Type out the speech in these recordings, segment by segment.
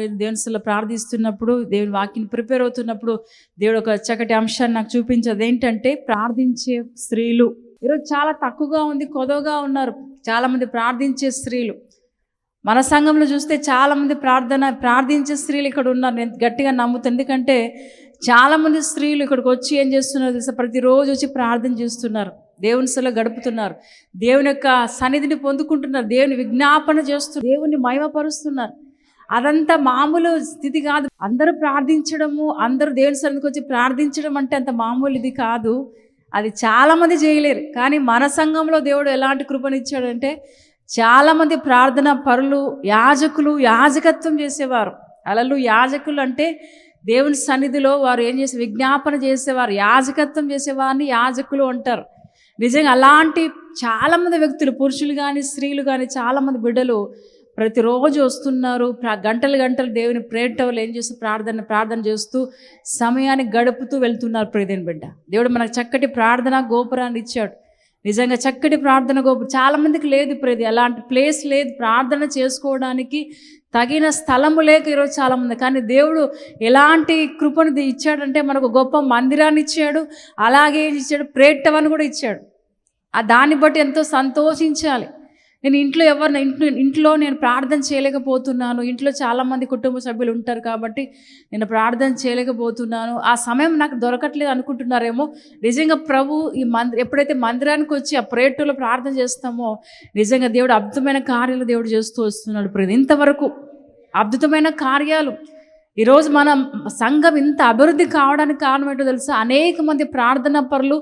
దినాన్ని దేవునిలో ప్రార్థిస్తున్నప్పుడు దేవుని వాక్యని ప్రిపేర్ అవుతున్నప్పుడు దేవుడు ఒక చక్కటి అంశాన్ని నాకు చూపించదు ఏంటంటే ప్రార్థించే స్త్రీలు. ఈరోజు చాలా తక్కువగా ఉంది కొదవగా ఉన్నారు చాలామంది ప్రార్థించే స్త్రీలు. మన సంఘంలో చూస్తే చాలామంది ప్రార్థన ప్రార్థించే స్త్రీలు ఇక్కడ ఉన్నారు. నేను గట్టిగా నమ్ముతాను ఎందుకంటే చాలామంది స్త్రీలు ఇక్కడికి వచ్చి ఏం చేస్తున్నారు తెలుసా? ప్రతిరోజు వచ్చి ప్రార్థన చేస్తున్నారు. దేవుని సెల గడుపుతున్నారు. దేవుని యొక్క సన్నిధిని పొందుకుంటున్నారు. దేవుని విజ్ఞాపన చేస్తున్నారు. దేవుని మహిమపరుస్తున్నారు. అదంతా మామూలు స్థితి కాదు. అందరూ ప్రార్థించడము అందరూ దేవుని సన్నిధికి వచ్చి ప్రార్థించడం అంటే అంత మామూలు ఇది కాదు. అది చాలామంది చేయలేరు. కానీ మన సంఘంలో దేవుడు ఎలాంటి కృపనిచ్చాడంటే చాలామంది ప్రార్థన పరులు యాజకులు యాజకత్వం చేసేవారు. అలలు యాజకులు అంటే దేవుని సన్నిధిలో వారు ఏం చేసే విజ్ఞాపన చేసేవారు. యాజకత్వం చేసేవారిని యాజకులు అంటారు. నిజంగా అలాంటి చాలామంది వ్యక్తులు పురుషులు కానీ స్త్రీలు కానీ చాలామంది బిడ్డలు ప్రతిరోజు వస్తున్నారు. గంటలు గంటలు దేవుని ప్రేటవలు ఏం చేస్తూ ప్రార్థన ప్రార్థన చేస్తూ సమయాన్ని గడుపుతూ వెళ్తున్నారు ప్రియదేని బిడ్డ. దేవుడు మనకు చక్కటి ప్రార్థన గోపురాన్ని ఇచ్చాడు. నిజంగా చక్కటి ప్రార్థన గోపురం చాలామందికి లేదు ప్రేది అలాంటి ప్లేస్ లేదు. ప్రార్థన చేసుకోవడానికి తగిన స్థలము లేక ఈరోజు చాలామంది. కానీ దేవుడు ఎలాంటి కృపను ఇచ్చాడంటే మనకు గొప్ప మందిరాన్ని ఇచ్చాడు. అలాగే ఏం ఇచ్చాడు. ప్రేట్టవని కూడా ఇచ్చాడు. ఆ దాన్ని బట్టి ఎంతో సంతోషించాలి. నేను ఇంట్లో ఎవరిని ఇంట్లో ఇంట్లో నేను ప్రార్థన చేయలేకపోతున్నాను. ఇంట్లో చాలామంది కుటుంబ సభ్యులు ఉంటారు కాబట్టి నేను ప్రార్థన చేయలేకపోతున్నాను. ఆ సమయం నాకు దొరకట్లేదు అనుకుంటున్నారేమో. నిజంగా ప్రభు ఈ మంది ఎప్పుడైతే మందిరానికి వచ్చి ఆ ప్రేటలో ప్రార్థన చేస్తామో నిజంగా దేవుడు అద్భుతమైన కార్యాలు దేవుడు చేస్తూ వస్తున్నాడు. ప్రియ ఇంతవరకు అద్భుతమైన కార్యాలు ఈరోజు మనం సంఘం ఇంత అభివృద్ధి కావడానికి కారణం ఏంటో తెలుసా? అనేక మంది ప్రార్థన పరులు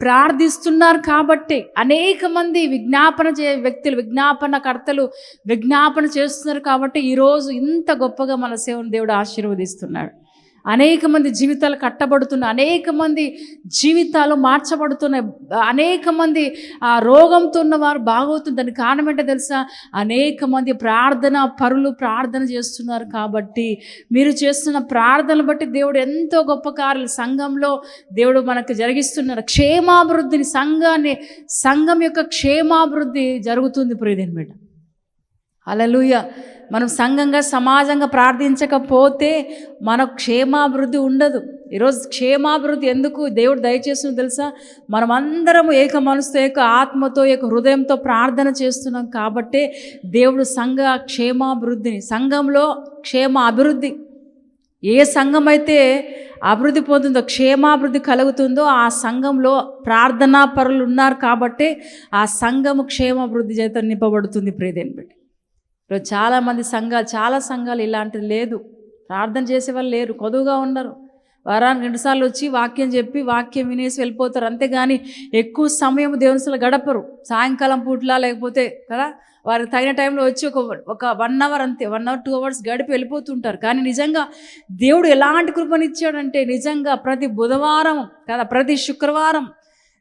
ప్రార్థిస్తున్నారు కాబట్టి అనేక మంది విజ్ఞాపన చే వ్యక్తులు విజ్ఞాపన కర్తలు విజ్ఞాపన చేస్తున్నారు కాబట్టి ఈరోజు ఇంత గొప్పగా మన సేవను దేవుడు ఆశీర్వదిస్తున్నాడు. అనేక మంది జీవితాలు కట్టబడుతున్నాయి అనేక మంది జీవితాలు మార్చబడుతున్నాయి అనేక మంది ఆ రోగంతో ఉన్నవారు బాగవుతుంది దానికి కారణం ఏంటో తెలుసా? అనేక మంది ప్రార్థన పరులు ప్రార్థన చేస్తున్నారు కాబట్టి మీరు చేస్తున్న ప్రార్థనలు బట్టి దేవుడు ఎంతో గొప్ప కార్యలు సంఘంలో దేవుడు మనకు జరిగిస్తున్నారు. క్షేమాభివృద్ధిని సంఘాన్ని సంఘం యొక్క క్షేమాభివృద్ధి జరుగుతుంది ప్రియదేని బిడ్డ. అలలుయ మనం సంఘంగా సమాజంగా ప్రార్థించకపోతే మనకు క్షేమాభివృద్ధి ఉండదు. ఈరోజు క్షేమాభివృద్ధి ఎందుకు దేవుడు దయచేస్తుంది తెలుసా? మనం అందరం ఏక మనసుతో ఏక ఆత్మతో ఏక హృదయంతో ప్రార్థన చేస్తున్నాం కాబట్టే దేవుడు సంఘ క్షేమాభివృద్ధిని సంఘంలో క్షేమ అభివృద్ధి. ఏ సంఘం అయితే అభివృద్ధి పొందుందో క్షేమాభివృద్ధి కలుగుతుందో ఆ సంఘంలో ప్రార్థనా పరులు ఉన్నారు కాబట్టి ఆ సంఘము క్షేమాభివృద్ధి చేత నింపబడుతుంది. ప్రియదేని బట్టి ఈరోజు చాలామంది సంఘాలు చాలా సంఘాలు ఇలాంటిది లేదు. ప్రార్థన చేసే వాళ్ళు లేరు కొదువుగా ఉన్నారు వారానికి రెండుసార్లు వచ్చి వాక్యం చెప్పి వాక్యం వినేసి వెళ్ళిపోతారు. అంతేగాని ఎక్కువ సమయం దేవునిసలు గడపరు. సాయంకాలం పూట్లా లేకపోతే కదా? వారికి తగిన టైంలో వచ్చి ఒక ఒక వన్ అవర్ అంతే వన్ అవర్ టూ అవర్స్ గడిపి వెళ్ళిపోతుంటారు. కానీ నిజంగా దేవుడు ఎలాంటి కృపనిచ్చాడంటే నిజంగా ప్రతి బుధవారం కదా? ప్రతి శుక్రవారం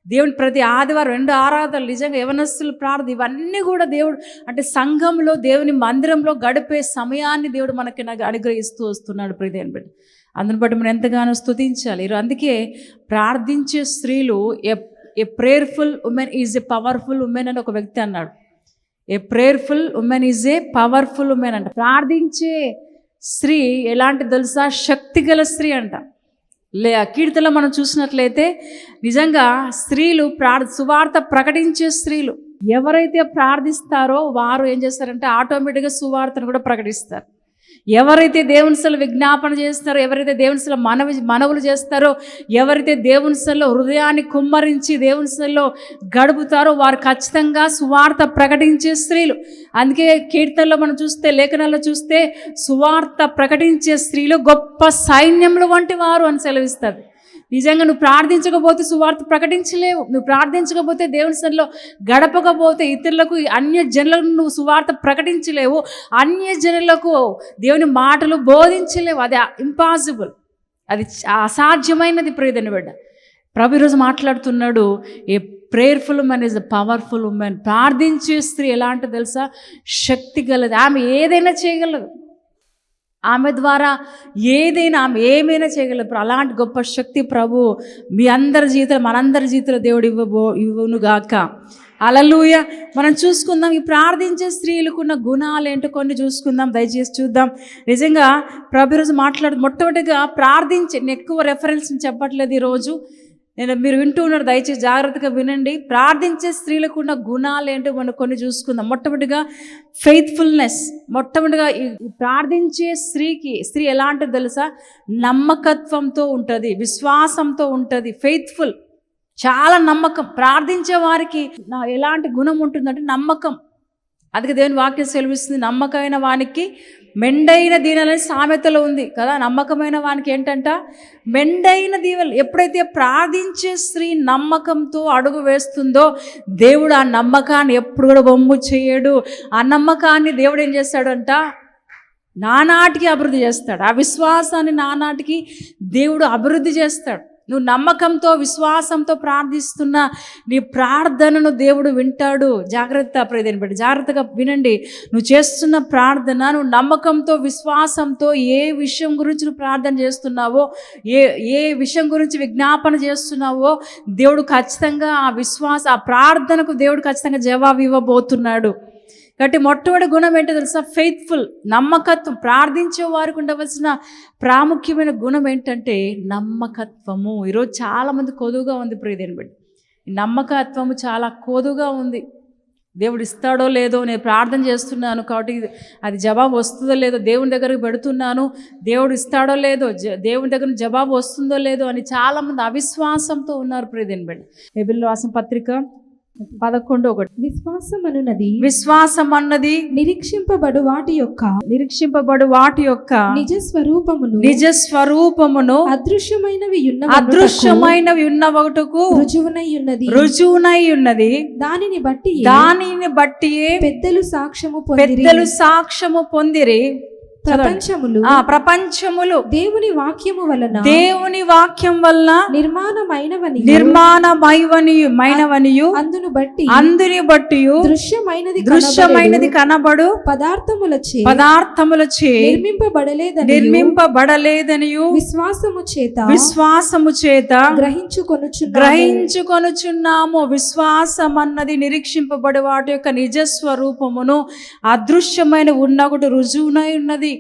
దేవుని ప్రతి ఆదివారం రెండు ఆరాధనలు నిజంగా యవనస్తులు ప్రార్థన ఇవన్నీ కూడా దేవుడు అంటే సంఘంలో దేవుని మందిరంలో గడిపే సమయాన్ని దేవుడు మనకి నాకు అనుగ్రహిస్తూ వస్తున్నాడు ప్రియదేని బట్టి అందుని బట్టి మనం ఎంతగానో స్తుతించాలి. ఈరోజు అందుకే ప్రార్థించే స్త్రీలు a a prayerful woman is a powerful woman అని ఒక వ్యక్తి అన్నాడు. A prayerful woman is a powerful woman అంట. ప్రార్థించే స్త్రీ ఎలాంటి తెలుసా శక్తిగల స్త్రీ అంట. లే కీర్తనలో మనం చూసినట్లయితే నిజంగా స్త్రీలు ప్రార్ సువార్త ప్రకటించే స్త్రీలు ఎవరైతే ప్రార్థిస్తారో వారు ఏం చేస్తారంటే ఆటోమేటిక్గా సువార్తను కూడా ప్రకటిస్తారు. ఎవరైతే దేవునిసలు విజ్ఞాపన చేస్తారో ఎవరైతే దేవునిసలు మనవి మనవులు చేస్తారో ఎవరైతే దేవునిసల్లో హృదయాన్ని కుమ్మరించి దేవునిసల్లో గడుపుతారో వారు ఖచ్చితంగా సువార్త ప్రకటించే స్త్రీలు. అందుకే కీర్తనలో మనం చూస్తే లేఖనాల్లో చూస్తే సువార్త ప్రకటించే స్త్రీలు గొప్ప సైన్యములు వంటి వారు అని సెలవిస్తారు నిజంగా నువ్వు ప్రార్థించకపోతే సువార్త ప్రకటించలేవు. నువ్వు ప్రార్థించకపోతే దేవుని సన్నిలో గడపకపోతే ఇతరులకు అన్య జనులకు నువ్వు సువార్త ప్రకటించలేవు. అన్య జనులకు దేవుని మాటలు బోధించలేవు. అది ఇంపాసిబుల్ అది అసాధ్యమైనది ప్రియదని బిడ్డ. ప్రభు ఈరోజు మాట్లాడుతున్నాడు a prayerful woman is a powerful woman ప్రార్థించే స్త్రీ ఎలాంటి తెలుసా? శక్తి గలది. ఆమె ఏదైనా చేయగలదు. ఆమె ద్వారా ఏదైనా ఆమె ఏమైనా చేయగలరు అలాంటి గొప్ప శక్తి ప్రభు మీ అందరి జీవితంలో మనందరి జీవితంలో దేవుడు ఇవ్వబో ఇవ్వనుగాక. అలలుయ మనం చూసుకుందాం ఈ ప్రార్థించే స్త్రీలకున్న గుణాలు ఏంటో కొన్ని చూసుకుందాం దయచేసి చూద్దాం. నిజంగా ప్రభు ఈరోజు మాట్లాడు మొట్టమొదటిగా ప్రార్థించే నేను ఎక్కువ రెఫరెన్స్ చెప్పట్లేదు ఈరోజు. నేను మీరు వింటూ ఉన్నారు దయచేసి జాగ్రత్తగా వినండి. ప్రార్థించే స్త్రీలకు ఉన్న గుణాలు ఏంటో మనం కొన్ని చూసుకుందాం. మొట్టమొదటిగా ఫెయిత్ఫుల్నెస్ మొట్టమొదటిగా ఈ ప్రార్థించే స్త్రీకి స్త్రీ ఎలాంటిది తెలుసా? నమ్మకత్వంతో ఉంటుంది విశ్వాసంతో ఉంటుంది ఫెయిత్ఫుల్ చాలా నమ్మకం. ప్రార్థించే వారికి నా ఎలాంటి గుణం ఉంటుందంటే నమ్మకం. అందుకే దేవుని వాక్యం సెలవిస్తుంది నమ్మకమైన వానికి మెండైన దీవెనలని సామెతలో ఉంది కదా? నమ్మకమైన వానికి ఏంటంట? మెండైన దీవెలు ఎప్పుడైతే ప్రార్థించే స్త్రీ నమ్మకంతో అడుగు వేస్తుందో దేవుడు ఆ నమ్మకాన్ని ఎప్పుడు కూడా బొమ్ము చేయడు. ఆ నమ్మకాన్ని దేవుడు ఏం చేస్తాడంట? నానాటికి అభివృద్ధి చేస్తాడు. ఆ విశ్వాసాన్ని నానాటికి దేవుడు అభివృద్ధి చేస్తాడు. నువ్వు నమ్మకంతో విశ్వాసంతో ప్రార్థిస్తున్న నీ ప్రార్థనను దేవుడు వింటాడు. జాగ్రత్త ప్రదేని బట్టి జాగ్రత్తగా వినండి. నువ్వు చేస్తున్న ప్రార్థన నువ్వు నమ్మకంతో విశ్వాసంతో ఏ విషయం గురించి నువ్వు ప్రార్థన చేస్తున్నావో ఏ ఏ విషయం గురించి విజ్ఞాపన చేస్తున్నావో దేవుడు ఖచ్చితంగా ఆ విశ్వాస ఆ ప్రార్థనకు దేవుడు ఖచ్చితంగా జవాబు ఇవ్వబోతున్నాడు. కాబట్టి మొట్టమొదటి గుణం ఏంటో తెలుసా? ఫెయిత్ఫుల్ నమ్మకత్వం. ప్రార్థించే వారికి ఉండవలసిన ప్రాముఖ్యమైన గుణం ఏంటంటే నమ్మకత్వము. ఈరోజు చాలామంది కొదువుగా ఉంది ప్రియదేని బట్టి నమ్మకత్వము చాలా కొదువుగా ఉంది. దేవుడు ఇస్తాడో లేదో నేను ప్రార్థన చేస్తున్నాను కాబట్టి అది జవాబు వస్తుందో లేదో దేవుని దగ్గరకు పెడుతున్నాను. దేవుడు ఇస్తాడో లేదో దేవుని దగ్గర జవాబు వస్తుందో లేదో అని చాలామంది అవిశ్వాసంతో ఉన్నారు ప్రియదేని బట్టి ఎబిల్ వాసం పత్రిక పదకొండు ఒకటి విశ్వాసం అనునది విశ్వాసం అన్నది నిరీక్షింపబడు వాటి యొక్క నిరీక్షింపబడు వాటి యొక్క నిజ స్వరూపమును నిజ స్వరూపమును అదృశ్యమైనవి ఉన్న అదృశ్యమైనవి ఉన్న ఒకటకు రుజువునై ఉన్నది. రుజువునై ఉన్నది. దానిని బట్టి దానిని బట్టి పెద్దలు సాక్ష్యము పెద్దలు సాక్ష్యము పొందిరి. ప్రపంచములు ఆ ప్రపంచములు దేవుని వాక్యము వలన దేవుని వాక్యం వలన నిర్మాణమైనవని నిర్మాణమైవని మైనవనియు అందును బట్టి అందుని బట్టి దృశ్యమైనది దృశ్యమైనది కనబడు పదార్థములచే పదార్థములచే నిర్మింపబడలేదని నిర్మింపబడలేదనియు విశ్వాసము చేత విశ్వాసము చేత గ్రహించుకొనుచున్నాము. గ్రహించుకొనుచున్నాము. విశ్వాసం అన్నది నిరీక్షింపబడి వాటి యొక్క నిజ స్వరూపమును అదృశ్యమైన ఉన్నగుడు రుజువునై ఉన్నది.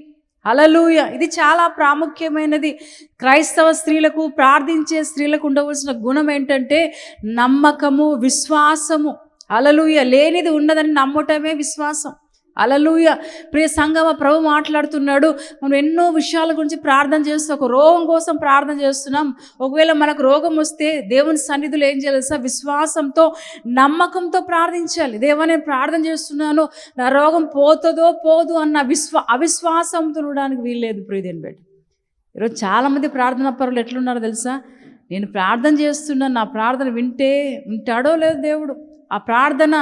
అలలుయ ఇది చాలా ప్రాముఖ్యమైనది. క్రైస్తవ స్త్రీలకు ప్రార్థించే స్త్రీలకు ఉండవలసిన గుణం ఏంటంటే నమ్మకము విశ్వాసము. అలలుయ లేనిది ఉన్నదని నమ్మటమే విశ్వాసం. అలలుయ ప్రియ సంగమ ప్రభు మాట్లాడుతున్నాడు. మనం ఎన్నో విషయాల గురించి ప్రార్థన చేస్తాం ఒక రోగం కోసం ప్రార్థన చేస్తున్నాం. ఒకవేళ మనకు రోగం వస్తే దేవుని సన్నిధిలో ఏం చేయాలి సార్ విశ్వాసంతో నమ్మకంతో ప్రార్థించాలి. దేవా నేను ప్రార్థన చేస్తున్నాను. నా రోగం పోతుందో పోదు అన్న విశ్వ అవిశ్వాసంతో ఉండడానికి వీల్లేదు ప్రియదేని బిడ్డ. ఈరోజు చాలామంది ప్రార్థన పరులు ఎట్లున్నారో తెలుసా? నేను ప్రార్థన చేస్తున్నాను నా ప్రార్థన వింటే వింటాడో లేదు దేవుడు. ఆ ప్రార్థన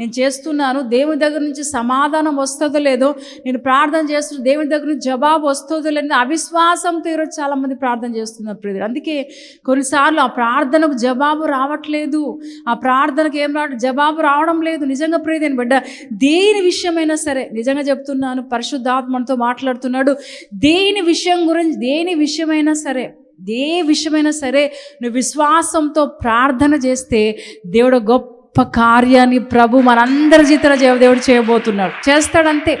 నేను చేస్తున్నాను. దేవుని దగ్గర నుంచి సమాధానం వస్తుందో లేదో నేను ప్రార్థన చేస్తున్న దేవుని దగ్గర నుంచి జవాబు వస్తుందో లేదో అవిశ్వాసంతో ఈరోజు చాలామంది ప్రార్థన చేస్తున్నారు ప్రియరు అందుకే కొన్నిసార్లు ఆ ప్రార్థనకు జవాబు రావట్లేదు. ఆ ప్రార్థనకు ఏం రావడం జవాబు రావడం లేదు. నిజంగా ప్రియదేని బిడ్డ దేని విషయమైనా సరే నిజంగా చెప్తున్నాను పరిశుద్ధాత్మతో మాట్లాడుతున్నాడు. దేని విషయం గురించి దేని విషయమైనా సరే ఏ విషయమైనా సరే నువ్వు విశ్వాసంతో ప్రార్థన చేస్తే దేవుడు గొప్ప గొప్ప కార్యాన్ని ప్రభు మనందరి జీతన దేవుడు చేయబోతున్నాడు. చేస్తాడంతే.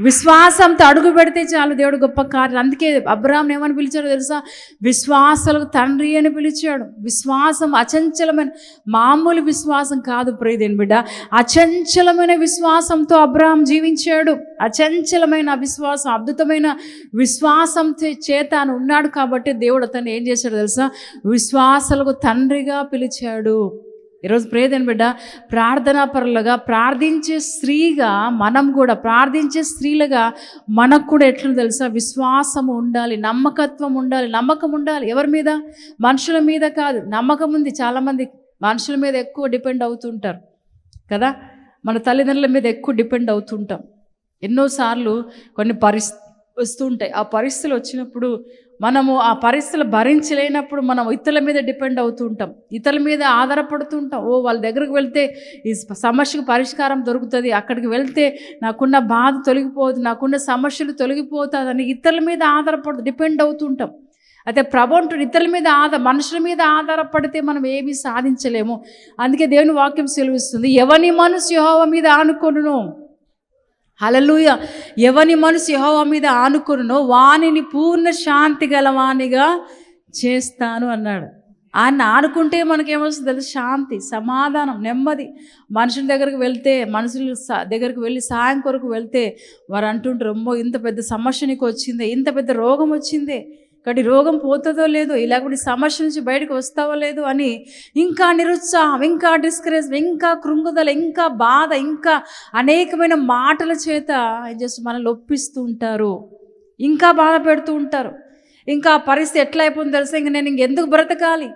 విశ్వాసంతో అడుగు పెడితే చాలు దేవుడు గొప్ప కార్యం. అందుకే అబ్రాహ్మ ఏమని పిలిచాడు తెలుసా? విశ్వాసాలకు తండ్రి అని పిలిచాడు. విశ్వాసం అచంచలమైన మామూలు విశ్వాసం కాదు ప్రియదేని బిడ్డ. అచంచలమైన విశ్వాసంతో అబ్రాహం జీవించాడు. అచంచలమైన విశ్వాసం అద్భుతమైన విశ్వాసం చేత అని ఉన్నాడు కాబట్టి దేవుడు అతన్ని ఏం చేశాడు తెలుసా? విశ్వాసాలకు తండ్రిగా పిలిచాడు. ఈరోజు ప్రేదని బిడ్డ ప్రార్థనా పరులుగా ప్రార్థించే స్త్రీగా మనం కూడా ప్రార్థించే స్త్రీలుగా మనకు కూడా ఎట్లా తెలుసా? విశ్వాసం ఉండాలి నమ్మకత్వం ఉండాలి నమ్మకం ఉండాలి. ఎవరి మీద? మనుషుల మీద కాదు నమ్మకం ఉంది. చాలామంది మనుషుల మీద ఎక్కువ డిపెండ్ అవుతుంటారు కదా? మన తల్లిదండ్రుల మీద ఎక్కువ డిపెండ్ అవుతుంటాం. ఎన్నోసార్లు కొన్ని పరిస్థితి వస్తుంటాయి. ఆ పరిస్థితులు వచ్చినప్పుడు మనము ఆ పరిస్థితులు భరించలేనప్పుడు మనం ఇతరుల మీద డిపెండ్ అవుతూ ఉంటాం. ఇతరుల మీద ఆధారపడుతూ ఉంటాం. ఓ వాళ్ళ దగ్గరకు వెళ్తే ఈ సమస్యకు పరిష్కారం దొరుకుతుంది. అక్కడికి వెళ్తే నాకున్న బాధ తొలగిపోదు నాకున్న సమస్యలు తొలగిపోతుందని ఇతరుల మీద ఆధారపడు డిపెండ్ అవుతుంటాం అయితే ప్రభుంటుడు ఇతరుల మీద ఆధార మనుషుల మీద ఆధారపడితే మనం ఏమీ సాధించలేము. అందుకే దేవుని వాక్యం సెలవిస్తుంది ఎవని మనసు యెహోవా మీద ఆనుకొను హలలుయ ఎవని మనసు యహోవా మీద ఆనుకున్నో వానిని పూర్ణ శాంతి గలవాణిగా చేస్తాను అన్నాడు. ఆయన ఆనుకుంటే మనకేమొస్తుంది తెలుసు? శాంతి సమాధానం నెమ్మది. మనుషుల దగ్గరికి వెళ్తే మనుషుల దగ్గరికి వెళ్ళి సాయం కొరకు వెళ్తే వారు అంటుంటారు అమ్మో ఇంత పెద్ద సమస్య నీకు వచ్చిందే ఇంత పెద్ద రోగం వచ్చిందే కాబట్టి రోగం పోతుందో లేదో లేకపోతే ఈ సమస్య నుంచి బయటకు వస్తావో లేదో అని ఇంకా నిరుత్సాహం ఇంకా డిస్కరేజ్ ఇంకా కృంగుదల ఇంకా బాధ ఇంకా అనేకమైన మాటల చేత ఏం చేస్తూ మనల్ని ఒప్పిస్తూ ఉంటారు. ఇంకా బాధ పెడుతూ ఉంటారు. ఇంకా పరిస్థితి ఎట్లా అయిపోయింది తెలుసా? ఇంక నేను ఇంకెందుకు బ్రతకాలి?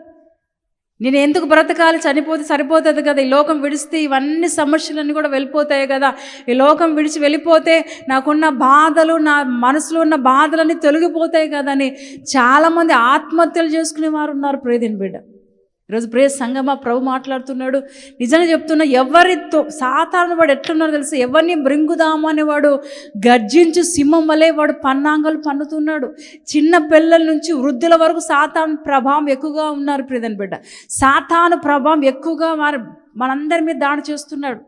నేను ఎందుకు బ్రతకాలి? చనిపోతే సరిపోతుంది కదా. ఈ లోకం విడిస్తే ఇవన్నీ సమస్యలన్నీ కూడా వెళ్ళిపోతాయి కదా. ఈ లోకం విడిచి వెళ్ళిపోతే నాకున్న బాధలు నా మనసులో ఉన్న బాధలన్నీ తొలగిపోతాయి కదా అని చాలామంది ఆత్మహత్యలు చేసుకునే వారు ఉన్నారు ప్రేదిని బిడ్డ. ఈరోజు ప్రే సంగమ ప్రభు మాట్లాడుతున్నాడు. నిజంగా చెప్తున్నా ఎవరితో సాధారణ వాడు ఎట్లున్నారో తెలుసు? ఎవరిని బ్రింగుదాము అనేవాడు గర్జించు సింహం వలె వాడు పన్నాంగలు పన్నుతున్నాడు. చిన్న పిల్లల నుంచి వృద్ధుల వరకు సాతాను ప్రభావం ఎక్కువగా ఉన్నారు ప్రియదని బిడ్డ. సాతాను ప్రభావం ఎక్కువగా వారు మనందరి మీద దాడి చేస్తున్నాడు.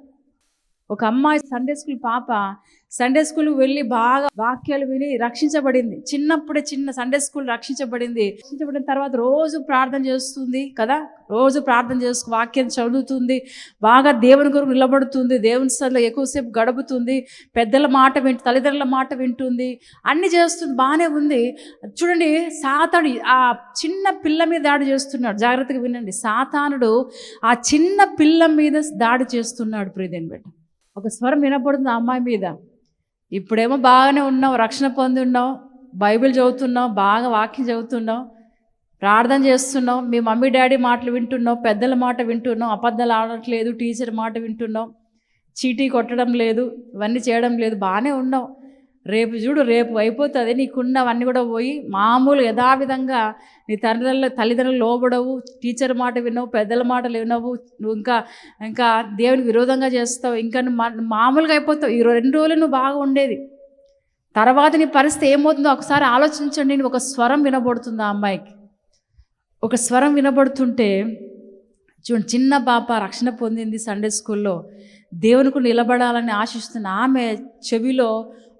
ఒక అమ్మాయి సండే స్కూల్ పాప సండే స్కూల్ వెళ్ళి బాగా వాక్యాలు విని రక్షించబడింది. చిన్నప్పుడే చిన్న సండే స్కూల్ రక్షించబడింది. రక్షించబడిన తర్వాత రోజు ప్రార్థన చేస్తుంది కదా? రోజు ప్రార్థన చేసుకు వాక్యం చదువుతుంది. బాగా దేవుని కొరకు నిలబడుతుంది. దేవుని సరిలో ఎక్కువసేపు గడుపుతుంది. పెద్దల మాట వింటు తల్లిదండ్రుల మాట వింటుంది. అన్ని చేస్తుంది. బాగానే ఉంది. చూడండి సాతాడు ఆ చిన్న పిల్ల మీద దాడి చేస్తున్నాడు. జాగ్రత్తగా వినండి. సాతానుడు ఆ చిన్న పిల్ల మీద దాడి చేస్తున్నాడు ప్రియదేని బిడ్డ. ఒక స్వరం వినపడుతుంది ఆ అమ్మాయి మీద. ఇప్పుడేమో బాగానే ఉన్నావు రక్షణ పొంది ఉన్నావు బైబిల్ చదువుతున్నావు బాగా వాక్యం చదువుతున్నావు ప్రార్థన చేస్తున్నావు మీ మమ్మీ డాడీ మాటలు వింటున్నావు పెద్దల మాట వింటున్నావు అబద్ధాలు ఆడట్లేదు టీచర్ మాట వింటున్నావు చీటీ కొట్టడం లేదు ఇవన్నీ చేయడం లేదు బాగానే ఉన్నావు. రేపు చూడు రేపు అయిపోతుంది. నీకున్నవన్నీ కూడా పోయి మామూలు యథావిధంగా నీ తల్లిదండ్రుల తల్లిదండ్రులు లోబడవు టీచర్ మాట వినవు పెద్దల మాటలు వినవు నువ్వు ఇంకా ఇంకా దేవునికి విరోధంగా చేస్తావు. ఇంకా నువ్వు మామూలుగా అయిపోతావు. ఈ రెండు రోజులు నువ్వు బాగా ఉండేది. తర్వాత నీ పరిస్థితి ఏమవుతుందో ఒకసారి ఆలోచించండి. ఒక స్వరం వినబడుతుంది ఆ అమ్మాయికి? ఒక స్వరం వినబడుతుంటే చూడండి చిన్న పాప రక్షణ పొందింది సండే స్కూల్లో దేవునికి నిలబడాలని ఆశిస్తున్న ఆమె చెవిలో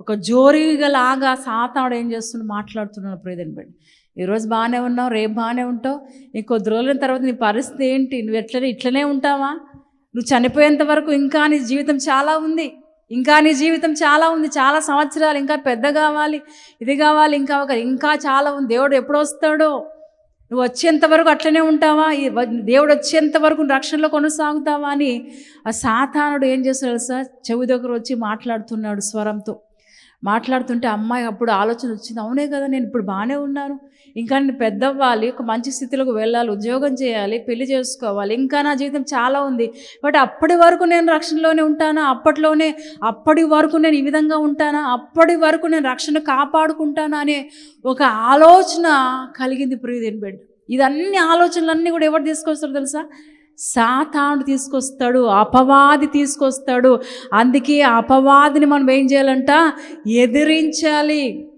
ఒక జోరీగలాగా సాతాడు ఏం చేస్తున్నాడు మాట్లాడుతున్నాడు ప్రియదని బట్టి ఈరోజు బాగానే ఉన్నావు రేపు బాగానే ఉంటావు. నీ కొద్ది రోజుల తర్వాత నీ పరిస్థితి ఏంటి? నువ్వు ఎట్లనే ఇట్లనే ఉంటావా? నువ్వు చనిపోయేంత వరకు ఇంకా నీ జీవితం చాలా ఉంది. ఇంకా నీ జీవితం చాలా ఉంది. చాలా సంవత్సరాలు ఇంకా పెద్ద కావాలి ఇది కావాలి ఇంకా ఒక ఇంకా చాలా ఉంది. దేవుడు ఎప్పుడు వస్తాడో? నువ్వు వచ్చేంత వరకు అట్లనే ఉంటావా? దేవుడు వచ్చేంత వరకు రక్షణలో కొనసాగుతావా అని ఆ సాతానుడు ఏం చేస్తాడు సార్ చెవి దగ్గర వచ్చి మాట్లాడుతున్నాడు స్వరంతో. మాట్లాడుతుంటే అమ్మాయి అప్పుడు ఆలోచన వచ్చింది. అవునే కదా నేను ఇప్పుడు బాగానే ఉన్నాను. ఇంకా నేను పెద్దవ్వాలి ఒక మంచి స్థితిలోకి వెళ్ళాలి ఉద్యోగం చేయాలి పెళ్ళి చేసుకోవాలి. ఇంకా నా జీవితం చాలా ఉంది. బట్ అప్పటి వరకు నేను రక్షణలోనే ఉంటానా? అప్పట్లోనే అప్పటి వరకు నేను ఈ విధంగా ఉంటానా? అప్పటి వరకు నేను రక్షణ కాపాడుకుంటానా? అనే ఒక ఆలోచన కలిగింది ప్రియదేని బిడ్డ. ఇదన్నీ ఆలోచనలన్నీ కూడా ఎవరు తీసుకొస్తారో తెలుసా? సాతాను తీసుకొస్తాడు అపవాది తీసుకొస్తాడు. అందుకే అపవాదిని మనం ఏం చేయాలంట? ఎదిరించాలి.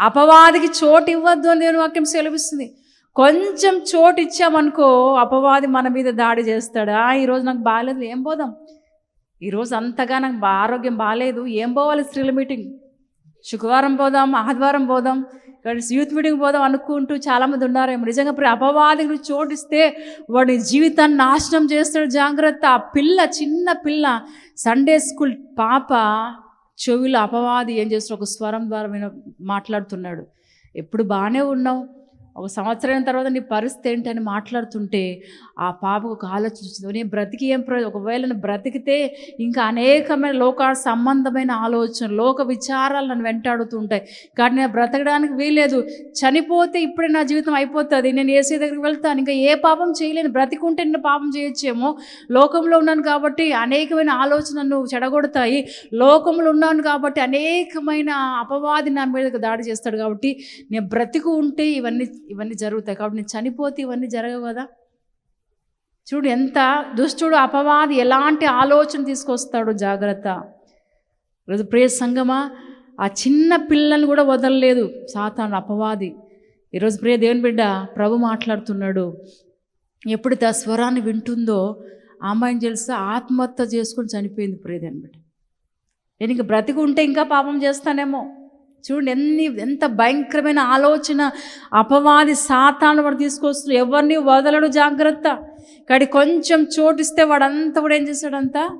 అపవాదికి చోటు ఇవ్వద్దు అని దేవుని వాక్యం సెలవిస్తుంది. కొంచెం చోటు ఇచ్చామనుకో అపవాది మన మీద దాడి చేస్తాడా? ఈరోజు నాకు బాగాలేదు ఏం పోదాం? ఈరోజు అంతగా నాకు ఆరోగ్యం బాగాలేదు ఏం పోవాలి స్త్రీల మీటింగ్? శుక్రవారం పోదాం ఆదివారం పోదాం ఇక్కడ యూత్ మీటింగ్ పోదాం అనుకుంటూ చాలామంది ఉన్నారేమో. నిజంగా ఇప్పుడు అపవాదికి చోటిస్తే వాడి జీవితాన్ని నాశనం చేస్తాడు. జాగ్రత్త. ఆ పిల్ల చిన్న పిల్ల సండే స్కూల్ పాప చెవిలో అపవాది ఏం చేస్తాడు? ఒక స్వరం ద్వారా మాట్లాడుతున్నాడు. ఎప్పుడు బాగానే ఉన్నావు. ఒక సంవత్సరం తర్వాత నీ పరిస్థితి ఏంటని మాట్లాడుతుంటే ఆ పాపకు ఒక ఆలోచన వచ్చింది. నేను బ్రతికి ఏం ప్రయోజనం? ఒకవేళ నేను బ్రతికితే ఇంకా అనేకమైన లోక సంబంధమైన ఆలోచన లోక విచారాలు నన్ను వెంటాడుతూ ఉంటాయి. కానీ నేను బ్రతకడానికి వీలేదు చనిపోతే ఇప్పుడే నా జీవితం అయిపోతుంది. నేను ఏసీ దగ్గరికి వెళ్తాను. ఇంకా ఏ పాపం చేయలేను. బ్రతికుంటే నేను పాపం చేయొచ్చేమో. లోకంలో ఉన్నాను కాబట్టి అనేకమైన ఆలోచనలు చెడగొడతాయి. లోకంలో ఉన్నాను కాబట్టి అనేకమైన అపవాది నా మీద దాడి చేస్తాడు కాబట్టి నేను బ్రతికు ఉంటే ఇవన్నీ ఇవన్నీ జరుగుతాయి కాబట్టి నేను చనిపోతే ఇవన్నీ జరగవు కదా. చూడు ఎంత దుష్టుడు అపవాది ఎలాంటి ఆలోచన తీసుకొస్తాడు జాగ్రత్త. రోజు ప్రియ సంగమా ఆ చిన్న పిల్లల్ని కూడా వదలలేదు సాతాను అపవాది. ఈరోజు ప్రియ దేవుని బిడ్డ ప్రభు మాట్లాడుతున్నాడు. ఎప్పుడైతే ఆ స్వరాన్ని వింటుందో అమ్మాయిని తెలిస్తే ఆత్మహత్య చేసుకొని చనిపోయింది ప్రియ దేవుని బిడ్డ. నేను ఇంక బ్రతికి ఉంటే ఇంకా పాపం చేస్తానేమో. చూడండి ఎన్ని ఎంత భయంకరమైన ఆలోచన అపవాది సాతాను వాడు తీసుకొస్తున్నాడు. ఎవరిని వదలడు జాగ్రత్త. కాడి కొంచెం చోటిస్తే వాడంతా కూడా ఏం చేస్తాడంతా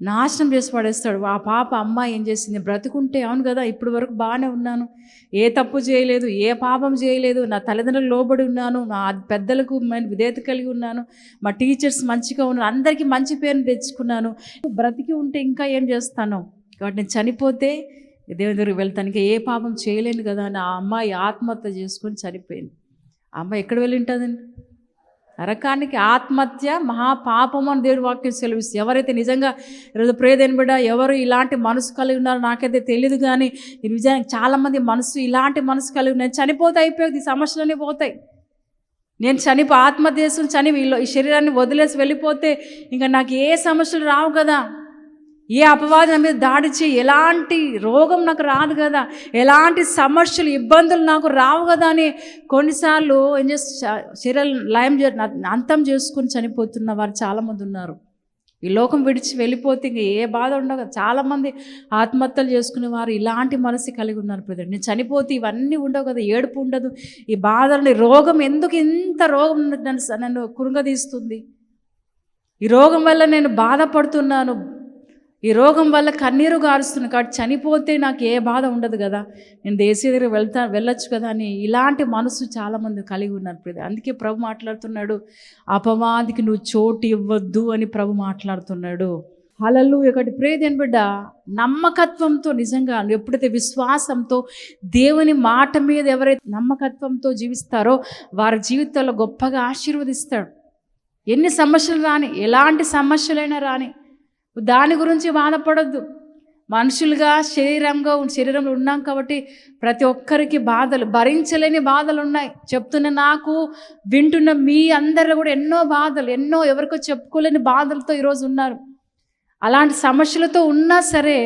నాశనం చేసి పడేస్తాడు. ఆ పాప అమ్మాయి ఏం చేసింది? బ్రతుకుంటే అవును కదా ఇప్పుడు వరకు బాగానే ఉన్నాను. ఏ తప్పు చేయలేదు ఏ పాపం చేయలేదు. నా తల్లిదండ్రులకు లోబడి ఉన్నాను. నా పెద్దలకు నేను విధేయత కలిగి ఉన్నాను. మా టీచర్స్ మంచిగా ఉన్నారు. అందరికీ మంచి పేరుని తెచ్చుకున్నాను. బ్రతికి ఉంటే ఇంకా ఏం చేస్తాను? కాబట్టి నేను చనిపోతే దేవుని దగ్గరికి వెళ్తాను ఇంకా ఏ పాపం చేయలేను కదా అని ఆ అమ్మాయి ఆత్మహత్య చేసుకొని చనిపోయింది. ఆ అమ్మాయి ఎక్కడ వెళ్ళి ఉంటుందండి నరకానికి ఆత్మహత్య మహాపాపం అని దేవుడి వాక్యం సెలవిస్తుంది. ఎవరైతే నిజంగా ఈరోజు ప్రేదేని బిడ్డ ఎవరు ఇలాంటి మనసు కలిగి ఉన్నారో నాకైతే తెలియదు కానీ ఈ నిజానికి చాలామంది మనసు ఇలాంటి మనసు కలిగి ఉన్నాయి. చనిపోతే అయిపోయింది ఈ సమస్యలన్నీ పోతాయి. నేను చనిపో ఆత్మహత్య చేసుకుని చని ఈ శరీరాన్ని వదిలేసి వెళ్ళిపోతే ఇంకా నాకు ఏ సమస్యలు రావు కదా? ఏ అపవాదం మీద దాడి చేయి ఎలాంటి రోగం నాకు రాదు కదా ఎలాంటి సమస్యలు ఇబ్బందులు నాకు రావు కదా అని కొన్నిసార్లు ఏం చేస్తే శరీరం లయం చే అంతం చేసుకుని చనిపోతున్న వారు చాలామంది ఉన్నారు. ఈ లోకం విడిచి వెళ్ళిపోతే ఇంక ఏ బాధ ఉండదు. చాలామంది ఆత్మహత్యలు చేసుకునే వారు ఇలాంటి మనసు కలిగి ఉన్నారు ప్రజలు నేను చనిపోతే ఇవన్నీ ఉండవు కదా ఏడుపు ఉండదు. ఈ బాధలు రోగం ఎందుకు ఇంత రోగం నన్ను నన్ను కురుంగదీస్తుంది? ఈ రోగం వల్ల నేను బాధపడుతున్నాను. ఈ రోగం వల్ల కన్నీరు గారుస్తుంది కాబట్టి చనిపోతే నాకు ఏ బాధ ఉండదు కదా. నేను దేశీ దగ్గర వెళ్తా వెళ్ళొచ్చు కదా అని ఇలాంటి మనసు చాలామంది కలిగి ఉన్నారు ప్రతి అందుకే ప్రభు మాట్లాడుతున్నాడు అపవాదికి నువ్వు చోటు ఇవ్వద్దు అని ప్రభు మాట్లాడుతున్నాడు. అలలు ఒకటి ప్రేదేని బిడ్డ నమ్మకత్వంతో నిజంగా నువ్వు ఎప్పుడైతే విశ్వాసంతో దేవుని మాట మీద ఎవరైతే నమ్మకత్వంతో జీవిస్తారో వారి జీవితంలో గొప్పగా ఆశీర్వదిస్తాడు. ఎన్ని సమస్యలు రాని ఎలాంటి సమస్యలైనా రాని దాని గురించి బాధపడద్దు. మనుషులుగా శరీరంగా శరీరంలో ఉన్నాం కాబట్టి ప్రతి ఒక్కరికి బాధలు భరించలేని బాధలు ఉన్నాయి చెప్తున్న నాకు వింటున్న మీ అందరిలో కూడా ఎన్నో బాధలు ఎన్నో ఎవరికో చెప్పుకోలేని బాధలతో ఈరోజు ఉన్నారు. అలాంటి సమస్యలతో ఉన్నా సరే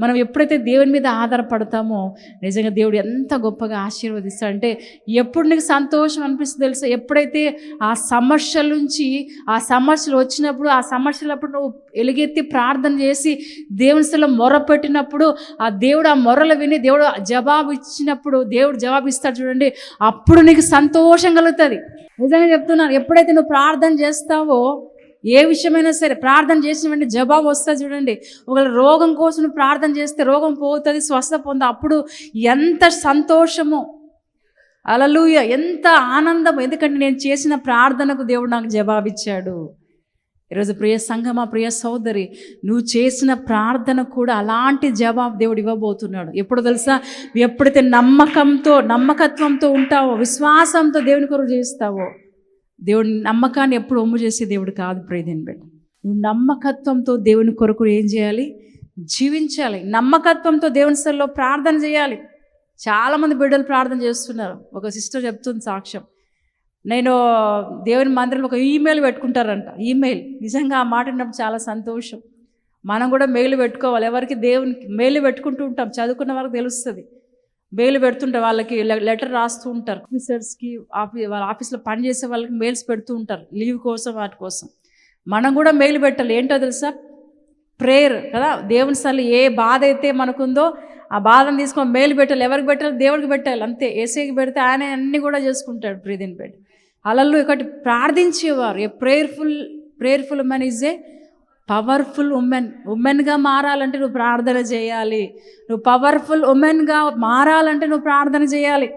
మనం ఎప్పుడైతే దేవుని మీద ఆధారపడతామో నిజంగా దేవుడు ఎంత గొప్పగా ఆశీర్వదిస్తాడంటే ఎప్పుడు నీకు సంతోషం అనిపిస్తుంది తెలుసా? ఎప్పుడైతే ఆ సమస్యల నుంచి ఆ సమస్యలు వచ్చినప్పుడు ఆ సమస్యలప్పుడు నువ్వు ఎలుగెత్తి ప్రార్థన చేసి దేవుని స్థలం మొరపెట్టినప్పుడు ఆ దేవుడు ఆ మొరలు విని దేవుడు జవాబు ఇచ్చినప్పుడు దేవుడు జవాబు ఇస్తాడు చూడండి అప్పుడు నీకు సంతోషం కలుగుతుంది. నిజంగా చెప్తున్నాను ఎప్పుడైతే నువ్వు ప్రార్థన చేస్తావో ఏ విషయమైనా సరే ప్రార్థన చేసిన వెంటనే జవాబు వస్తుంది చూడండి. ఒకవేళ రోగం కోసం ప్రార్థన చేస్తే రోగం పోతుంది స్వస్థ పొంద. అప్పుడు ఎంత సంతోషమో. అలలుయ ఎంత ఆనందం ఎందుకంటే నేను చేసిన ప్రార్థనకు దేవుడు నాకు జవాబిచ్చాడు ఈరోజు ప్రియ సంఘమా ప్రియ సోదరి నువ్వు చేసిన ప్రార్థన కూడా అలాంటి జవాబు దేవుడు ఇవ్వబోతున్నాడు. ఎప్పుడు తెలుసా? నువ్వు ఎప్పుడైతే నమ్మకంతో నమ్మకత్వంతో ఉంటావో విశ్వాసంతో దేవుని కొరకు చేస్తావో దేవుడి నమ్మకాన్ని ఎప్పుడు ఒమ్ము చేసే దేవుడు కాదు ప్రేదేని బిడ్డ. నువ్వు నమ్మకత్వంతో దేవుని కొరకు ఏం చేయాలి? జీవించాలి. నమ్మకత్వంతో దేవుని స్థలంలో ప్రార్థన చేయాలి. చాలామంది బిడ్డలు ప్రార్థన చేస్తున్నారు. ఒక సిస్టర్ చెప్తుంది సాక్ష్యం. నేను దేవుని మందిరం ఒక ఈమెయిల్ పెట్టుకుంటారంట. ఈమెయిల్. నిజంగా ఆ మాట విన్నప్పుడు చాలా సంతోషం. మనం కూడా మెయిల్ పెట్టుకోవాలి. ఎవరికి? దేవునికి. మెయిల్ పెట్టుకుంటూ ఉంటాం. చదువుకున్న వారికి తెలుస్తుంది. మెయిల్ పెడుతుంటారు వాళ్ళకి లెటర్ రాస్తూ ఉంటారు. ఆఫీసర్స్కి ఆఫీ వాళ్ళ ఆఫీస్లో పనిచేసే వాళ్ళకి మెయిల్స్ పెడుతూ ఉంటారు లీవ్ కోసం వాటి కోసం. మనం కూడా మెయిల్ పెట్టాలి. ఏంటో తెలుసా? ప్రేయర్ కదా? దేవుని సార్లు ఏ బాధ అయితే మనకుందో ఆ బాధను తీసుకొని మెయిల్ పెట్టాలి. ఎవరికి పెట్టాలి? దేవుడికి పెట్టాలి. అంతే. ఏసీకి పెడితే ఆయన అన్నీ కూడా చేసుకుంటాడు ప్రీతిని పెట్టి అలల్లో ఒకటి ప్రార్థించేవారు. A prayerful prayerful man is a powerful woman ఉమెన్గా మారాలంటే నువ్వు ప్రార్థన చేయాలి. నువ్వు పవర్ఫుల్ ఉమెన్గా మారాలంటే నువ్వు ప్రార్థన చేయాలి.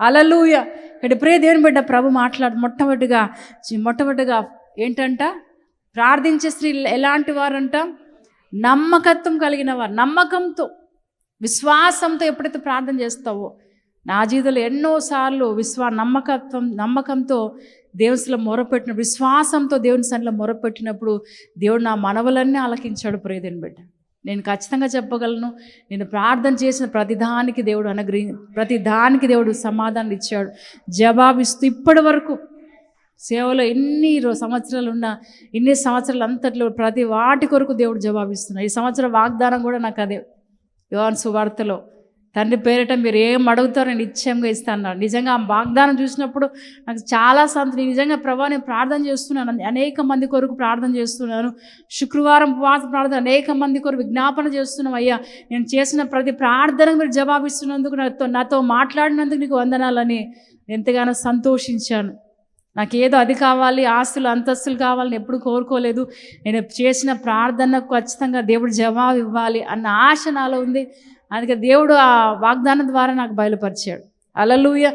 అలలుయ ఇక్కడ ప్రే దేవుని బిడ్డ ప్రభు మాట్లాడు మొట్టమొదటిగా. మొట్టమొదటిగా ఏంటంట? ప్రార్థించే స్త్రీ ఎలాంటి వారంట? నమ్మకత్వం కలిగిన వారు. నమ్మకంతో విశ్వాసంతో ఎప్పుడైతే ప్రార్థన చేస్తావో నా జీవితంలో ఎన్నోసార్లు విశ్వా నమ్మకత్వం నమ్మకంతో దేవునిలో మొరపెట్టినప్పుడు విశ్వాసంతో దేవుని సన్నిలో మొరపెట్టినప్పుడు దేవుడు నా మనవలన్నీ ఆలకించాడు ప్రేదని బిడ్డ. నేను ఖచ్చితంగా చెప్పగలను నేను ప్రార్థన చేసిన ప్రతిదానికి దేవుడు అనుగ్రహి ప్రతిదానికి దేవుడు సమాధానం ఇచ్చాడు. జవాబిస్తూ ఇప్పటి వరకు సేవలో ఎన్ని సంవత్సరాలు ఉన్నా ఇన్ని సంవత్సరాలు అంతట్లో ప్రతి వాటి కొరకు దేవుడు జవాబిస్తున్నాడు. ఈ సంవత్సరం వాగ్దానం కూడా నాకు అదే. యోహాన్ సువార్తలో తండ్రి పేరిట మీరు ఏం అడుగుతారో నేను నిశ్చయంగా ఇస్తాను నిజంగా ఆ వాగ్దానం చూసినప్పుడు నాకు చాలా సంతృప్తి నిజంగా ప్రభా నేను ప్రార్థన చేస్తున్నాను. అనేక మంది కొరకు ప్రార్థన చేస్తున్నాను. శుక్రవారం ఉపవాస ప్రార్థన అనేక మంది కొరకు విజ్ఞాపన చేస్తున్నాం. అయ్యా నేను చేసిన ప్రతి ప్రార్థనకు మీరు జవాబిస్తున్నందుకు నాతో నాతో మాట్లాడినందుకు నీకు వందనాలని ఎంతగానో సంతోషించాను. నాకు ఏదో అది కావాలి ఆస్తులు అంతస్తులు కావాలని ఎప్పుడు కోరుకోలేదు. నేను చేసిన ప్రార్థనకు ఖచ్చితంగా దేవుడు జవాబు ఇవ్వాలి అన్న ఆశ నాలో ఉంది. అందుకే దేవుడు ఆ వాగ్దానం ద్వారా నాకు బయలుపరిచాడు. అలలుయ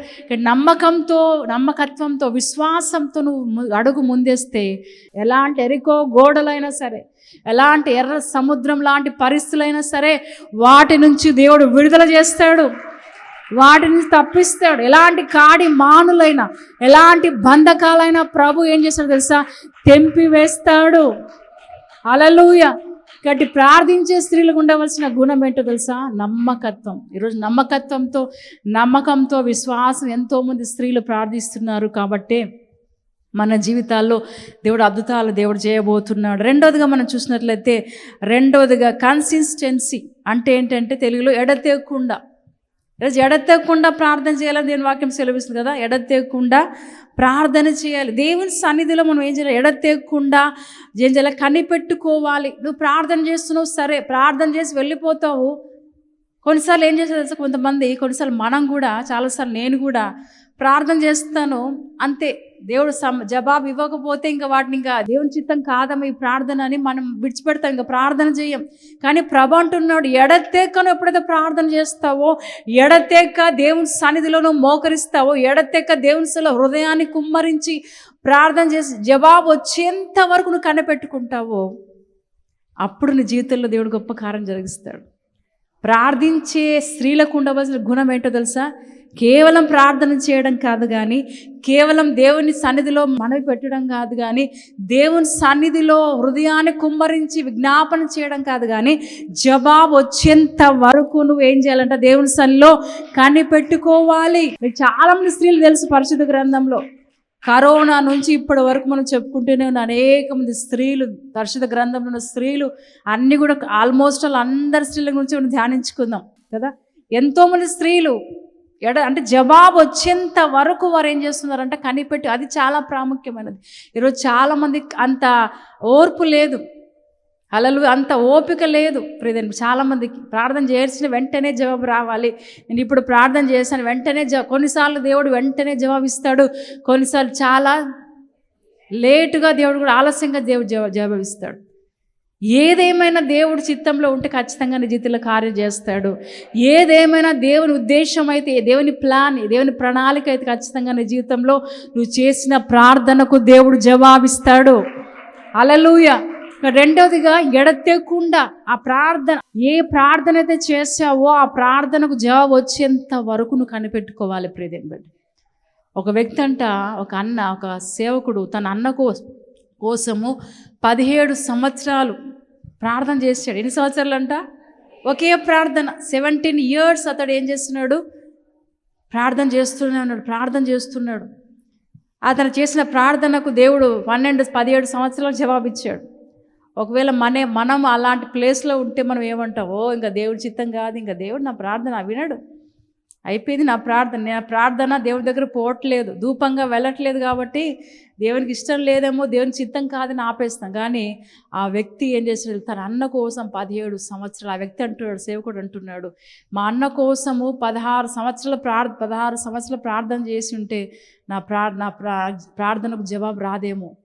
నమ్మకంతో నమ్మకత్వంతో విశ్వాసంతో నువ్వు అడుగు ముందేస్తే ఎలాంటి ఎరికో గోడలైనా సరే ఎలాంటి ఎర్ర సముద్రం లాంటి పరిస్థితులైనా సరే వాటి నుంచి దేవుడు విడుదల చేస్తాడు. వాటి నుంచి తప్పిస్తాడు. ఎలాంటి కాడి మానులైనా ఎలాంటి బంధకాలైనా ప్రభు ఏం చేస్తాడు తెలుసా? తెంపి వేస్తాడు అలలుయ కాబట్టి ప్రార్థించే స్త్రీలకు ఉండవలసిన గుణం ఏంటో తెలుసా? నమ్మకత్వం. ఈరోజు నమ్మకత్వంతో నమ్మకంతో విశ్వాసం ఎంతోమంది స్త్రీలు ప్రార్థిస్తున్నారు కాబట్టే మన జీవితాల్లో దేవుడు అద్భుతాలు దేవుడు చేయబోతున్నాడు. రెండోదిగా మనం చూసినట్లయితే రెండోదిగా కన్సిస్టెన్సీ అంటే ఏంటంటే తెలుగులో ఎడతెగకుండా ఎడతెగకుండా ప్రార్థన చేయాలని దేని వాక్యం సెలవిస్తుంది కదా? ఎడతెగకుండా ప్రార్థన చేయాలి. దేవుని సన్నిధిలో మనం ఏం చేయాలి? ఎడతెగకుండా ఏం చేయాలి? కనిపెట్టుకోవాలి. నువ్వు ప్రార్థన చేస్తున్నావు సరే. ప్రార్థన చేసి వెళ్ళిపోతావు. కొన్నిసార్లు ఏం చేస్తారు కొంతమంది కొన్నిసార్లు మనం కూడా చాలాసార్లు నేను కూడా ప్రార్థన చేస్తాను. అంతే. దేవుడు సమ జవాబు ఇవ్వకపోతే ఇంకా వాటిని ఇంకా దేవుని చిత్తం కాదమ్మ ఈ ప్రార్థన అని మనం విడిచిపెడతాం ఇంకా ప్రార్థన చేయం. కానీ ప్రభు అంటున్నాడు ఎడతెక్కను ఎప్పుడైతే ప్రార్థన చేస్తావో ఎడతెక్క దేవుని సన్నిధిలోనూ మోకరిస్తావో ఎడతెక్క దేవుని సన్నిధిలో హృదయాన్ని కుమ్మరించి ప్రార్థన చేసి జవాబు వచ్చేంత వరకు నువ్వు కనిపెట్టుకుంటావో అప్పుడు నీ జీవితంలో దేవుడు గొప్ప కార్యం జరిగిస్తాడు. ప్రార్థించే స్త్రీలకు ఉండవలసిన గుణం ఏంటో తెలుసా? కేవలం ప్రార్థన చేయడం కాదు కానీ కేవలం దేవుని సన్నిధిలో మనవి పెట్టడం కాదు కానీ దేవుని సన్నిధిలో హృదయాన్ని కుమ్మరించి విజ్ఞాపన చేయడం కాదు కానీ జవాబు వచ్చేంత వరకు నువ్వు ఏం చేయాలంటే దేవుని సన్నిలో కనిపెట్టుకోవాలి. పెట్టుకోవాలి చాలా మంది స్త్రీలు తెలుసు పరిశుద్ధ గ్రంథంలో. కరోనా నుంచి ఇప్పటి వరకు మనం చెప్పుకుంటూనే ఉన్న అనేక మంది స్త్రీలు పరిశుద్ధ గ్రంథంలో ఉన్న స్త్రీలు అన్నీ కూడా ఆల్మోస్ట్ ఆల్ అందరి స్త్రీల గురించి మనం ధ్యానించుకుందాం కదా? ఎంతోమంది స్త్రీలు ఎడ అంటే జవాబు వచ్చేంత వరకు వారు ఏం చేస్తున్నారంటే కనిపెట్టి అది చాలా ప్రాముఖ్యమైనది. ఈరోజు చాలామందికి అంత ఓర్పు లేదు. అలలు అంత ఓపిక లేదు. ప్రియదని చాలామందికి ప్రార్థన చేసిన వెంటనే జవాబు రావాలి. నేను ఇప్పుడు ప్రార్థన చేశాను వెంటనే జ కొన్నిసార్లు దేవుడు వెంటనే జవాబు ఇస్తాడు కొన్నిసార్లు చాలా లేటుగా దేవుడు కూడా ఆలస్యంగా దేవుడు జవా జవాబు ఇస్తాడు ఏదేమైనా దేవుడి చిత్తంలో ఉంటే ఖచ్చితంగా నీ జీవితంలో కార్యం చేస్తాడు. ఏదేమైనా దేవుని ఉద్దేశం అయితే దేవుని ప్లాన్ దేవుని ప్రణాళిక అయితే ఖచ్చితంగా నీ జీవితంలో నువ్వు చేసిన ప్రార్థనకు దేవుడు జవాబిస్తాడు. అలలుయ రెండవదిగా ఎడతెకుండా ఆ ప్రార్థన ఏ ప్రార్థన అయితే చేసావో ఆ ప్రార్థనకు జవాబు వచ్చేంత వరకు నువ్వు కనిపెట్టుకోవాలి ప్రియదేని ఒక వ్యక్తి అంట ఒక అన్న ఒక సేవకుడు తన అన్నకు కోసము పదిహేడు సంవత్సరాలు ప్రార్థన చేశాడు. ఎన్ని సంవత్సరాలు అంట ఒకే ప్రార్థన. సెవెంటీన్ ఇయర్స్ అతడు ఏం చేస్తున్నాడు? ప్రార్థన చేస్తూనే ఉన్నాడు ప్రార్థన చేస్తున్నాడు. అతను చేసిన ప్రార్థనకు దేవుడు పన్నెండు పదిహేడు సంవత్సరాలు జవాబిచ్చాడు. ఒకవేళ మనే మనం అలాంటి ప్లేస్లో ఉంటే మనం ఏమంటావో ఇంకా దేవుడి చిత్తం కాదు ఇంకా దేవుడు నా ప్రార్థన వినడు. అయిపోయింది నా ప్రార్థన. నా ప్రార్థన దేవుడి దగ్గర పోవట్లేదు. ధూపంగా వెళ్ళట్లేదు కాబట్టి దేవునికి ఇష్టం లేదేమో దేవుని చిత్తం కాదని ఆపేస్తాం. కానీ ఆ వ్యక్తి ఏం చేస్తాడు తన అన్న కోసం పదిహేడు సంవత్సరాలు ఆ వ్యక్తి అంటున్నాడు సేవకుడు అంటున్నాడు మా అన్న కోసము పదహారు సంవత్సరాల ప్రార్ పదహారు సంవత్సరాల ప్రార్థన చేసి ఉంటే నా ప్రా నా ప్రా ప్రార్థనకు జవాబు రాదేమో.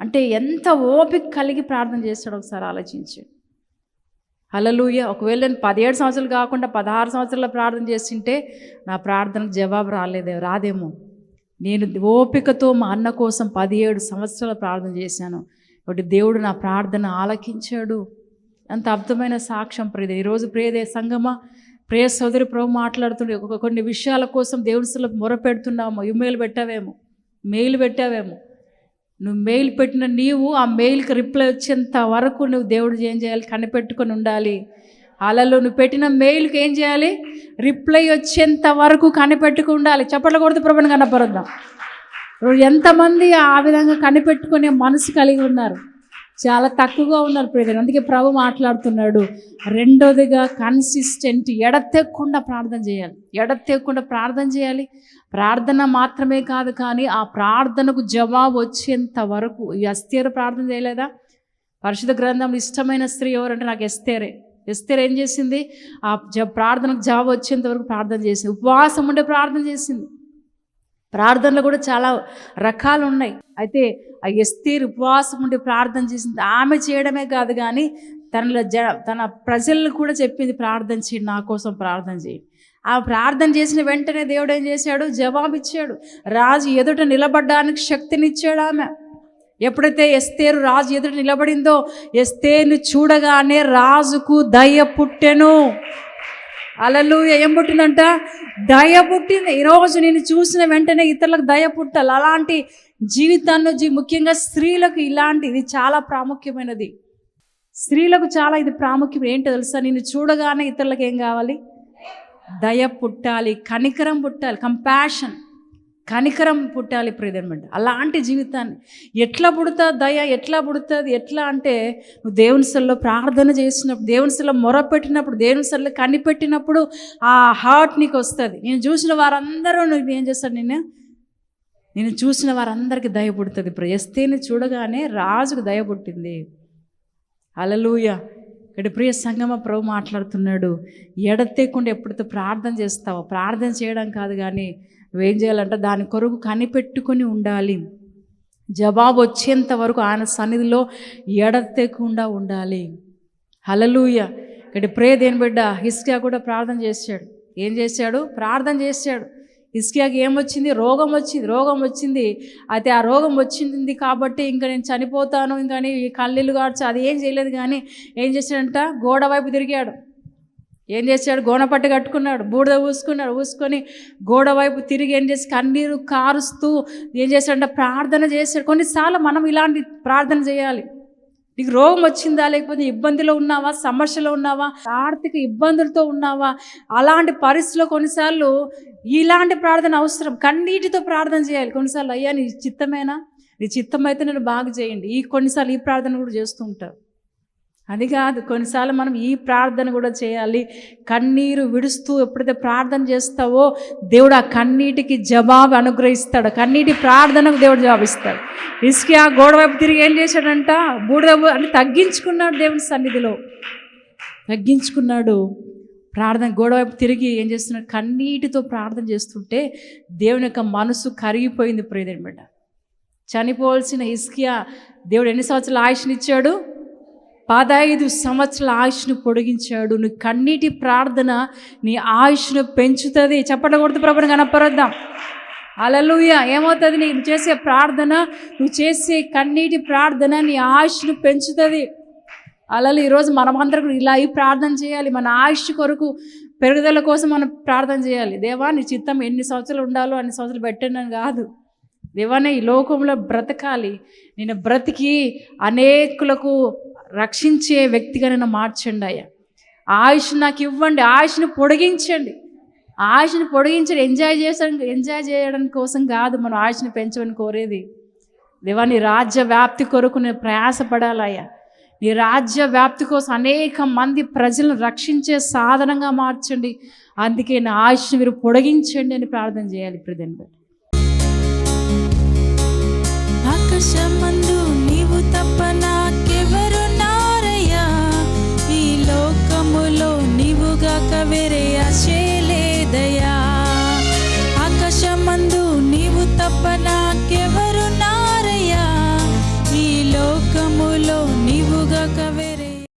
అంటే ఎంత ఓపిక కలిగి ప్రార్థన చేస్తాడో ఒకసారి ఆలోచించి. హలలుయ ఒకవేళ నేను పదిహేడు సంవత్సరాలు కాకుండా పదహారు సంవత్సరాల ప్రార్థన చేస్తుంటే నా ప్రార్థనకు జవాబు రాలేదే రాదేమో. నేను ఓపికతో మా అన్న కోసం పదిహేడు సంవత్సరాల ప్రార్థన చేశాను. ఒకటి దేవుడు నా ప్రార్థన ఆలకించాడు. అంత అద్భుతమైన సాక్ష్యం ప్రియద ఈరోజు ప్రియదే సంగమా ప్రియ సోదరి ప్రభు మాట్లాడుతుండే ఒక కొన్ని విషయాల కోసం దేవుని మొర మొరపెడుతున్నాము. ఇమెయిల్ పెట్టావేమో? మెయిల్ పెట్టావేమో? నువ్వు మెయిల్ పెట్టిన నీవు ఆ మెయిల్కి రిప్లై వచ్చేంత వరకు నువ్వు దేవుడు ఏం చేయాలి? కనిపెట్టుకొని ఉండాలి. అలలో నువ్వు పెట్టిన మెయిల్కి ఏం చేయాలి? రిప్లై వచ్చేంత వరకు కనిపెట్టుకు ఉండాలి. చప్పట్లు కొడుతూ ప్రభుని కనపరుద్దాం ఎంతమంది ఆ విధంగా కనిపెట్టుకునే మనసు కలిగి ఉన్నారు? చాలా తక్కువగా ఉన్నారు ప్రజలు అందుకే ప్రభు మాట్లాడుతున్నాడు. రెండోదిగా కన్సిస్టెంట్ ఎడతెక్కకుండా ప్రార్థన చేయాలి. ఎడతెక్కకుండా ప్రార్థన చేయాలి. ప్రార్థన మాత్రమే కాదు కానీ ఆ ప్రార్థనకు జవాబు వచ్చేంత వరకు ఎస్తేరు ప్రార్థన చేయలేదా? పరిశుద్ధ గ్రంథంలో ఇష్టమైన స్త్రీ ఎవరంటే నాకు ఎస్తేరే. ఎస్తేర్ ఏం చేసింది? ఆ జ ప్రార్థనకు జవాబు వచ్చేంత వరకు ప్రార్థన చేసింది. ఉపవాసం ఉండే ప్రార్థన చేసింది. ప్రార్థనలు కూడా చాలా రకాలు ఉన్నాయి. అయితే ఆ ఎస్తేర్ ఉపవాసం ఉండి ప్రార్థన చేసింది. ఆమె చేయడమే కాదు కానీ తనలో జ తన ప్రజలను కూడా చెప్పింది ప్రార్థన చేయండి నా కోసం ప్రార్థన చేయండి ఆ ప్రార్థన చేసిన వెంటనే దేవుడు ఏం చేశాడు? జవాబు ఇచ్చాడు రాజు ఎదుట నిలబడడానికి శక్తినిచ్చాడు ఆమె. ఎప్పుడైతే ఎస్తేరు రాజు ఎదుట నిలబడిందో ఎస్తేరుని చూడగానే రాజుకు దయ పుట్టెను. అలలు ఏం పుట్టిందంట? దయ పుట్టింది. ఈరోజు నేను చూసిన వెంటనే ఇతరులకు దయ పుట్టాలి. అలాంటి జీవితాన్ని ముఖ్యంగా స్త్రీలకు ఇలాంటి ఇది చాలా ప్రాముఖ్యమైనది. స్త్రీలకు చాలా ఇది ప్రాముఖ్యం. ఏంటో తెలుసా? నేను చూడగానే ఇతరులకు ఏం కావాలి? దయ పుట్టాలి కనికరం పుట్టాలి కంపాషన్ కనికరం పుట్టాలి ప్రియదనమాట అలాంటి జీవితాన్ని ఎట్లా పుడతా దయ? ఎట్లా పుడుతుంది? ఎట్లా అంటే నువ్వు దేవుని సల్లో ప్రార్థన చేసినప్పుడు దేవుని సల్లో మొరపెట్టినప్పుడు దేవుని సెల్లో కనిపెట్టినప్పుడు ఆ హార్ట్ నీకు వస్తుంది. నేను చూసిన వారందరూ నువ్వు ఏం చేస్తాడు నేను నేను చూసిన వారందరికీ దయ పుడుతుంది ఇప్పుడు ఎస్తేని చూడగానే రాజుకు దయ పుట్టింది. అలలుయ ఇక్కడ ప్రియ సంగమ ప్రభు మాట్లాడుతున్నాడు. ఎడతేకుండా ఎప్పుడైతే ప్రార్థన చేస్తావో ప్రార్థన చేయడం కాదు కానీ ఏం చేయాలంటే దాని కొరకు కనిపెట్టుకొని ఉండాలి. జవాబు వచ్చేంత వరకు ఆయన సన్నిధిలో ఎడతెక్కకుండా ఉండాలి. హలలుయ ఇక్కడ ప్రే దేని బిడ్డ హిస్కియా కూడా ప్రార్థన చేశాడు. ఏం చేశాడు? ప్రార్థన చేశాడు. ఇస్కియాకి ఏమొచ్చింది? రోగం వచ్చింది రోగం వచ్చింది. అయితే ఆ రోగం వచ్చింది కాబట్టి ఇంకా నేను చనిపోతాను ఇంకా కళ్ళీలు కళ్ళీళ్ళు అది ఏం చేయలేదు. కానీ ఏం చేశాడంట? గోడ వైపు తిరిగాడు. ఏం చేశాడు? గోనపట్టు కట్టుకున్నాడు బూడిద ఊసుకున్నాడు ఊసుకొని గోడ వైపు తిరిగి ఏం చేసి కన్నీరు కారుస్తూ ఏం చేశాడంటే? ప్రార్థన చేశాడు. కొన్నిసార్లు మనం ఇలాంటి ప్రార్థన చేయాలి. నీకు రోగం వచ్చిందా? లేకపోతే ఇబ్బందిలో ఉన్నావా? సమస్యలో ఉన్నావా? ఆర్థిక ఇబ్బందులతో ఉన్నావా? అలాంటి పరిస్థితిలో కొన్నిసార్లు ఇలాంటి ప్రార్థన అవసరం. కన్నీటితో ప్రార్థన చేయాలి. కొన్నిసార్లు అయ్యా నీ చిత్తమేనా? నీ చిత్తం అయితే నేను బాగా చేయండి. ఈ కొన్నిసార్లు ఈ ప్రార్థన కూడా చేస్తూ ఉంటారు. అది కాదు. కొన్నిసార్లు మనం ఈ ప్రార్థన కూడా చేయాలి. కన్నీరు విడుస్తూ ఎప్పుడైతే ప్రార్థన చేస్తావో దేవుడు ఆ కన్నీటికి జవాబు అనుగ్రహిస్తాడు. కన్నీటి ప్రార్థనకు దేవుడు జవాబిస్తాడు ఇసుకి ఆ గోడ వైపు తిరిగి ఏం చేశాడంట? బూడిద అంటే తగ్గించుకున్నాడు దేవుని సన్నిధిలో. తగ్గించుకున్నాడు. ప్రార్థన గోడ వైపు తిరిగి ఏం చేస్తున్నాడు? కన్నీటితో ప్రార్థన చేస్తుంటే దేవుని యొక్క మనసు కరిగిపోయింది ప్రియదేని బిడ్డ. చనిపోవాల్సిన ఇస్కియా దేవుడు ఎన్ని సంవత్సరాల ఆయుష్నిచ్చాడు? పదహైదు సంవత్సరాల ఆయుష్ను పొడిగించాడు. నీ కన్నీటి ప్రార్థన నీ ఆయుష్ను పెంచుతుంది. చెప్పడం కొడుతు ప్రభుని కనపరద్దాం. అలలుయ ఏమవుతుంది? నీకు చేసే ప్రార్థన నువ్వు చేసే కన్నీటి ప్రార్థన నీ ఆయుష్ను పెంచుతుంది. అలలు ఈరోజు మనమందరం ఇలా అయి ప్రార్థన చేయాలి. మన ఆయుష్ కొరకు పెరుగుదల కోసం మనం ప్రార్థన చేయాలి. దేవా నీ చిత్తం ఎన్ని సంవత్సరాలు ఉండాలో అన్ని సంవత్సరాలు పెట్టానని కాదు. దేవానే ఈ లోకంలో బ్రతకాలి. నేను బ్రతికి అనేకులకు రక్షించే వ్యక్తిగా నేను మార్చండి అయ్యా. ఆయుష్ నాకు ఇవ్వండి. ఆయుష్ని పొడిగించండి. ఆయుష్ని పొడిగించండి. ఎంజాయ్ చేసడం ఎంజాయ్ చేయడం కోసం కాదు మనం ఆయుష్ని పెంచమని కోరేది. దేవా నీ రాజ్య వ్యాప్తి కొరకు నేను ప్రయాసపడాలయ్యా నీ రాజ్య వ్యాప్తి కోసం అనేక మంది ప్రజలను రక్షించే సాధనంగా మార్చండి. అందుకే నా ఆయుష్ మీరు పొడిగించండి అని ప్రార్థన చేయాలి ఇప్పుడు దాన్ని నీవు నారయ్యా. ఈ లోకములో నీవుగా కవేరే ఆశే